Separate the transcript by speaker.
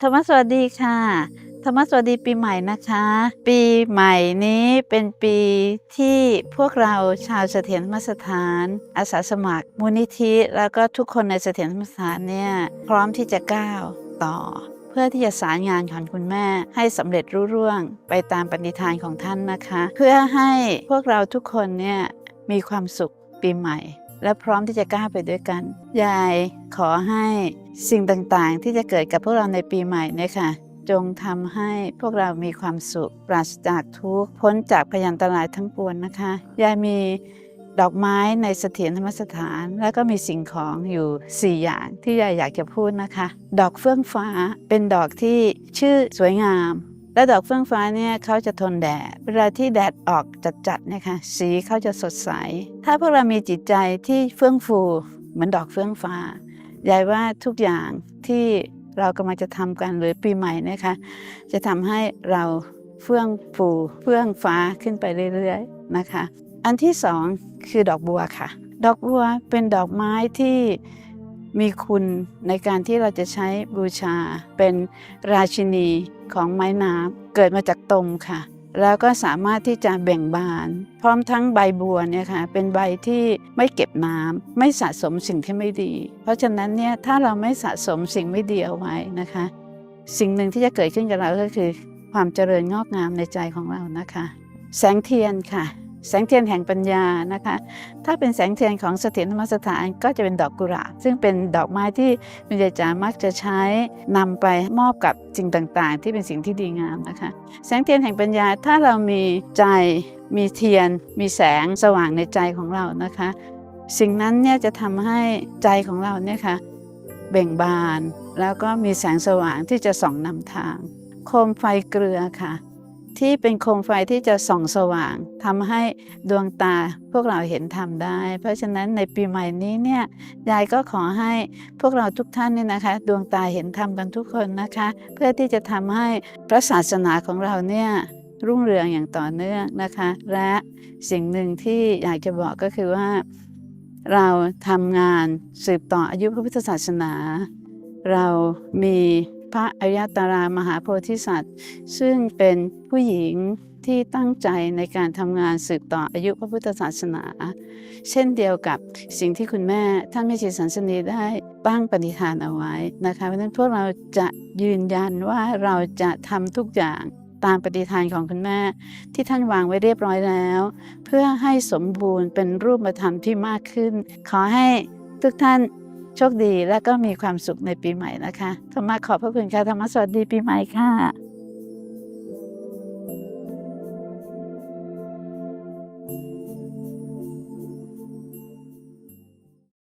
Speaker 1: ธรรมสวัสดีค่ะ ธรรมสวัสดีปีใหม่นะคะ ปีใหม่นี้เป็นปีที่พวกเราชาวเสถียรธรรมสถาน อาสาสมัคร มูลนิธิ แล้วก็ทุกคนในเสถียรธรรมสถานเนี่ยพร้อมที่จะก้าวต่อ เพื่อที่จะสารงานของคุณแม่ให้สำเร็จรุ่ร่วงไปตามปณิธานของท่านนะคะ เพื่อให้พวกเราทุกคนเนี่ยมีความสุขปีใหม่ และพร้อมที่จะก้าวไปด้วยกัน ยายขอให้สิ่งต่างๆ ที่จะเกิดกับพวกเราในปีใหม่เนี่ยค่ะ จงทำให้พวกเรามีความสุข ปราศจากทุกข์พ้นจากพยันตรายทั้งปวงนะคะ ยายมีดอกไม้ในเสถียรธรรมสถาน แล้วก็มีสิ่งของอยู่ 4 อย่างที่ยายอยากจะพูดนะคะ ดอกเฟื่องฟ้าเป็นดอกที่ชื่อสวยงาม และดอกเฟื่องฟ้าเนี่ยเขาจะทนแดด เวลาที่แดดออกจัดๆเนี่ยค่ะสีเขาจะสดใส ถ้าพวกเรามีจิตใจที่เฟื่องฟูเหมือนดอกเฟื่องฟ้ายายว่าทุกอย่างที่เรากำลังจะทำกันหรือปีใหม่นะคะ จะทำให้เราเฟื่องฟูเฟื่องฟ้าขึ้นไปเรื่อยๆนะคะ อันที่สองคือดอกบัวค่ะ ดอกบัวเป็นดอกไม้ที่ มีคุณในการที่เราจะใช้บูชา เป็นราชินีของไม้น้ำเกิดมาจากตมค่ะ แล้วก็สามารถที่จะแบ่งบาน พร้อมทั้งใบบัวเนี่ยค่ะเป็นใบที่ไม่เก็บน้ำไม่สะสมสิ่งที่ไม่ดี เพราะฉะนั้นเนี่ยถ้าเราไม่สะสมสิ่งไม่ดีเอาไว้นะคะ สิ่งหนึ่งที่จะเกิดขึ้นกับเราก็คือ ความเจริญงอกงามในใจของเรานะคะ แสงเทียนค่ะ แสงเทียนแห่งปัญญานะคะ ถ้าเป็นแสงเทียนของเสถียรธรรมสถานก็จะเป็นดอกกุหลาบซึ่งเป็นดอกไม้ที่มิยายจ๋ามักจะใช้นำไปมอบกับสิ่งต่างๆ ที่เป็นสิ่งที่ดีงามนะคะ แสงเทียนแห่งปัญญาถ้าเรามีใจมีเทียน มีแสงสว่างในใจของเรานะคะ สิ่งนั้นเนี่ยจะทำให้ใจของเราเนี่ยค่ะเบ่งบาน แล้วก็มีแสงสว่างที่จะส่องนำทาง โคมไฟเกลือค่ะ ที่เป็นโคมไฟที่จะส่องสว่างทำให้ดวงตาพวกเราเห็นธรรมได้ เพราะฉะนั้นในปีใหม่นี้เนี่ยยายก็ขอให้พวกเราทุกท่านเนี่ยนะคะ ดวงตาเห็นธรรมกันทุกคนนะคะ เพื่อที่จะทำให้พระศาสนาของเราเนี่ยรุ่งเรืองอย่างต่อเนื่องนะคะ และสิ่งหนึ่งที่อยากจะบอกก็คือว่า เราทำงานสืบต่ออายุพระพุทธศาสนา เรามี พระอริยตารามหาโพธิสัตว์ ซึ่งเป็นผู้หญิงที่ตั้งใจในการทำงานสืบต่ออายุพระพุทธศาสนา เช่นเดียวกับสิ่งที่คุณแม่ท่านแม่ชีสันสนีได้ตั้งปณิธานเอาไว้นะคะเพราะฉะนั้นพวกเราจะยืนยันว่าเราจะทำทุกอย่างตามปฏิทานของคุณแม่ ที่ท่านวางไว้เรียบร้อยแล้ว เพื่อให้สมบูรณ์เป็นรูปธรรมที่มากขึ้น ขอให้ทุกท่าน โชคดีและก็มีความสุขในปีใหม่นะคะธรรมะขอบพระคุณค่ะธรรมะสวัสดีปีใหม่ค่ะ